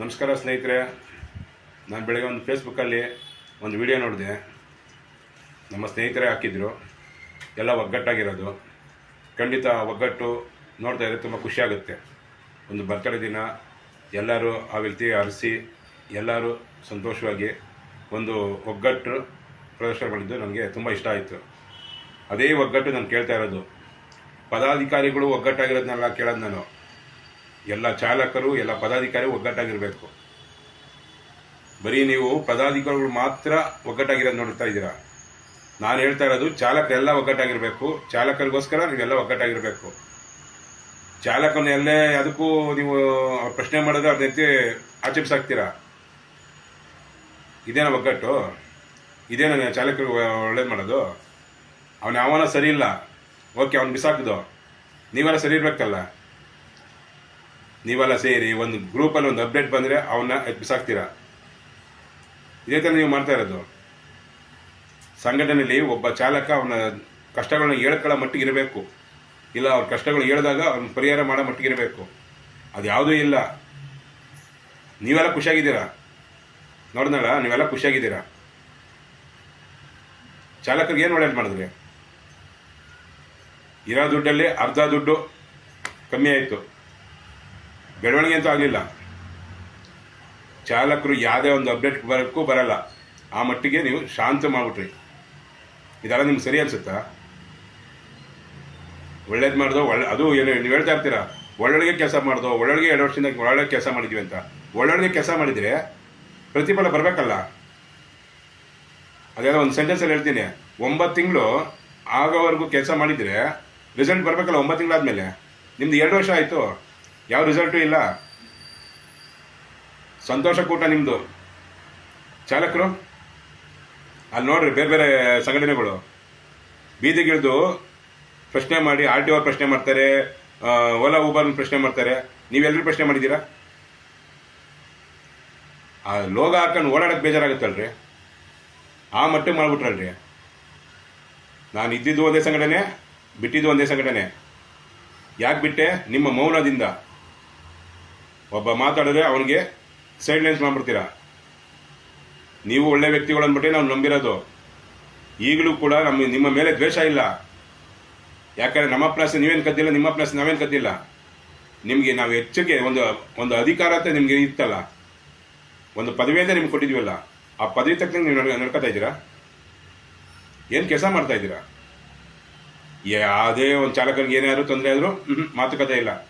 ನಮಸ್ಕಾರ ಸ್ನೇಹಿತರೆ. ನಾನು ಬೆಳಗ್ಗೆ ಒಂದು ಫೇಸ್ಬುಕ್ಕಲ್ಲಿ ಒಂದು ವಿಡಿಯೋ ನೋಡಿದೆ. ನಮ್ಮ ಸ್ನೇಹಿತರೇ ಹಾಕಿದ್ರು. ಎಲ್ಲ ಒಗ್ಗಟ್ಟಾಗಿರೋದು. ಖಂಡಿತ ಒಗ್ಗಟ್ಟು ನೋಡ್ತಾ ಇದ್ರೆ ತುಂಬ ಖುಷಿಯಾಗುತ್ತೆ ಒಂದು ಬರ್ತಡೇ ದಿನ ಎಲ್ಲರೂ ಆ ವ್ಯಕ್ತಿಗೆ ಹರಿಸಿ ಎಲ್ಲರೂ ಸಂತೋಷವಾಗಿ ಒಂದು ಒಗ್ಗಟ್ಟು ಪ್ರದರ್ಶನ ಮಾಡಿದ್ದು ನನಗೆ ತುಂಬ ಇಷ್ಟ ಆಯಿತು. ಅದೇ ಒಗ್ಗಟ್ಟು ನಾನು ಕೇಳ್ತಾ ಇರೋದು. ಪದಾಧಿಕಾರಿಗಳು ಒಗ್ಗಟ್ಟಾಗಿರೋದನ್ನೆಲ್ಲ ಕೇಳೋದು ನಾನು. ಎಲ್ಲ ಚಾಲಕರು, ಎಲ್ಲ ಪದಾಧಿಕಾರಿ ಒಗ್ಗಟ್ಟಾಗಿರಬೇಕು. ಬರೀ ನೀವು ಪದಾಧಿಕಾರಿಗಳು ಮಾತ್ರ ಒಗ್ಗಟ್ಟಾಗಿರೋದು ನೋಡ್ತಾ ಇದ್ದೀರಾ? ನಾನು ಹೇಳ್ತಾ ಇರೋದು, ಚಾಲಕರೆಲ್ಲ ಒಗ್ಗಟ್ಟಾಗಿರಬೇಕು. ಚಾಲಕರಿಗೋಸ್ಕರ ನೀವೆಲ್ಲ ಒಗ್ಗಟ್ಟಾಗಿರಬೇಕು. ಚಾಲಕನ ಎಲ್ಲೇ ಅದಕ್ಕೂ ನೀವು ಪ್ರಶ್ನೆ ಮಾಡಿದ್ರೆ ಅವ್ರ ರೀತಿ ಆಚರಿಸಾಗ್ತೀರಾ ಇದೇನ ಒಗ್ಗಟ್ಟು? ಇದೇನ ಚಾಲಕರು ಒಳ್ಳೇದು ಮಾಡೋದು? ಅವನ ಯಾವನ ಸರಿ ಇಲ್ಲ. ಓಕೆ, ಅವ್ನು ಬಿಸಾಕಿದು ನೀವೆಲ್ಲ ಸರಿ ಇರ್ಬೇಕಲ್ಲ. ನೀವೆಲ್ಲ ಸೇರಿ ಒಂದು ಗ್ರೂಪಲ್ಲಿ ಒಂದು ಅಪ್ಡೇಟ್ ಬಂದರೆ ಅವನ್ನ ಬಿಸಾಕ್ತೀರಾ ಇದೇ ಥರ ನೀವು ಮಾಡ್ತಾ ಇರೋದು. ಸಂಘಟನೆಯಲ್ಲಿ ಒಬ್ಬ ಚಾಲಕ ಅವನ ಕಷ್ಟಗಳನ್ನ ಹೇಳ್ಕೊಳ್ಳೋ ಮಟ್ಟಿಗೆ ಇರಬೇಕು. ಇಲ್ಲ, ಅವ್ರ ಕಷ್ಟಗಳು ಹೇಳಿದಾಗ ಅವ್ನ ಪರಿಹಾರ ಮಾಡೋ ಮಟ್ಟಿಗೆ ಇರಬೇಕು. ಅದು ಯಾವುದೂ ಇಲ್ಲ. ನೀವೆಲ್ಲ ಖುಷಿಯಾಗಿದ್ದೀರಾ? ನೋಡಿದ್ನಲ್ಲ ನೀವೆಲ್ಲ ಖುಷಿಯಾಗಿದ್ದೀರಾ? ಚಾಲಕರಿಗೆ ಏನು ಒಳ್ಳೆಯದು ಮಾಡಿದ್ರಿ? ಇರೋ ದುಡ್ಡಲ್ಲಿ ಅರ್ಧ ದುಡ್ಡು ಕಮ್ಮಿ ಆಯಿತು. ಬೆಳವಣಿಗೆ ಅಂತೂ ಆಗಲಿಲ್ಲ. ಚಾಲಕರು ಯಾವುದೇ ಒಂದು ಅಪ್ಡೇಟ್ ಬರೋಕ್ಕೂ ಬರಲ್ಲ. ಆ ಮಟ್ಟಿಗೆ ನೀವು ಶಾಂತ ಮಾಡಿಬಿಟ್ರಿ. ಇದೆಲ್ಲ ನಿಮ್ಗೆ ಸರಿ ಅನಿಸುತ್ತಾ? ಒಳ್ಳೇದು ಮಾಡ್ದೋ, ಒಳ್ಳೆ, ಅದು ಏನು ನೀವು ಹೇಳ್ತಾ ಇರ್ತೀರಾ? ಒಳ್ಳೊಳಗೆ ಕೆಲಸ ಮಾಡ್ದೋ, ಒಳ್ಳೊಳಗೆ ಎರಡು ವರ್ಷದಿಂದ ಒಳ್ಳೊಳ್ಳೆ ಕೆಲಸ ಮಾಡಿದ್ವಿ ಅಂತ. ಒಳ್ಳೊಳಗೆ ಕೆಲಸ ಮಾಡಿದರೆ ಪ್ರತಿಫಲ ಬರಬೇಕಲ್ಲ? ಅದೆಲ್ಲ ಒಂದು ಸೆಂಟೆನ್ಸಲ್ಲಿ ಹೇಳ್ತೀನಿ. ಒಂಬತ್ತು ತಿಂಗಳು ಆಗೋವರೆಗೂ ಕೆಲಸ ಮಾಡಿದರೆ ರಿಸಲ್ಟ್ ಬರಬೇಕಲ್ಲ ಒಂಬತ್ತು ತಿಂಗಳಾದ್ಮೇಲೆ? ನಿಮ್ದು ಎರಡು ವರ್ಷ ಆಯಿತು. ಯಾವ ರಿಸಲ್ಟು ಇಲ್ಲ. ಸಂತೋಷ ಕೂಟ ನಿಮ್ಮದು ಚಾಲಕರು, ಅಲ್ಲಿ ನೋಡ್ರಿ ಬೇರೆ ಬೇರೆ ಸಂಘಟನೆಗಳು. ಬೀದಿಗಿಳಿದು ಪ್ರಶ್ನೆ ಮಾಡಿ, ಆರ್ ಟಿ ಓ ಪ್ರಶ್ನೆ ಮಾಡ್ತಾರೆ ಓಲಾ, ಊಬರ್ ಪ್ರಶ್ನೆ ಮಾಡ್ತಾರೆ. ನೀವೆಲ್ಲರೂ ಪ್ರಶ್ನೆ ಮಾಡಿದ್ದೀರಾ? ಆ ಲೋಗ ಹಾಕೊಂಡು ಓಡಾಡಕ್ಕೆ ಬೇಜಾರಾಗುತ್ತಲ್ರಿ? ಆ ಮಟ್ಟಿಗೆ ಮಾಡಿಬಿಟ್ರಲ್ರಿ? ನಾನು ಇದ್ದಿದ್ದು ಒಂದೇ ಸಂಘಟನೆ, ಬಿಟ್ಟಿದ್ದು ಒಂದೇ ಸಂಘಟನೆ. ಯಾಕೆ ಬಿಟ್ಟೆ? ನಿಮ್ಮ ಮೌನದಿಂದ. ಒಬ್ಬ ಮಾತಾಡಿದ್ರೆ ಅವನಿಗೆ ಸೈಡ್ ಲೈನ್ಸ್ ಮಾಡ್ಬಿಡ್ತೀರಾ? ನೀವು ಒಳ್ಳೆ ವ್ಯಕ್ತಿಗಳು ಅಂದ್ಬಿಟ್ಟೆ ನಾವು ನಂಬಿರೋದು. ಈಗಲೂ ಕೂಡ ನಮ್ಮ, ನಿಮ್ಮ ಮೇಲೆ ದ್ವೇಷ ಇಲ್ಲ. ಯಾಕಂದ್ರೆ ನಮ್ಮ ಪ್ಲಸ್ ನೀವೇನು ಕದ್ದಿಲ್ಲ, ನಿಮ್ಮ ಪ್ಲಸ್ ನಾವೇನು ಕದ್ದಿಲ್ಲ. ನಿಮಗೆ ನಾವು ಹೆಚ್ಚಿಗೆ ಒಂದು ಒಂದು ಅಧಿಕಾರ ಅಂತ ನಿಮಗೆ ಇತ್ತಲ್ಲ. ಒಂದು ಪದವಿ ಅಂತ ನಿಮ್ಗೆ ಕೊಟ್ಟಿದ್ವಲ್ಲ, ಆ ಪದವಿ ತಕ್ಕಂಗೆ ನೀವು ನಡ್- ನಡ್ಕೊತಾ ಇದ್ದೀರಾ? ಏನು ಕೆಲಸ ಮಾಡ್ತಾ ಇದ್ದೀರಾ? ಯಾವುದೇ ಒಂದು ಚಾಲಕನಿಗೆ ಏನಾದರೂ ತೊಂದರೆ ಆದರೂ ಮಾತುಕತೆ ಇಲ್ಲ.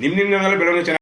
ನಿಮ್ಮ ನಿಮ್ಮನೆಲ್ಲ ಬೆಳವಣಿಗೆ ಚೆನ್ನಾಗಿ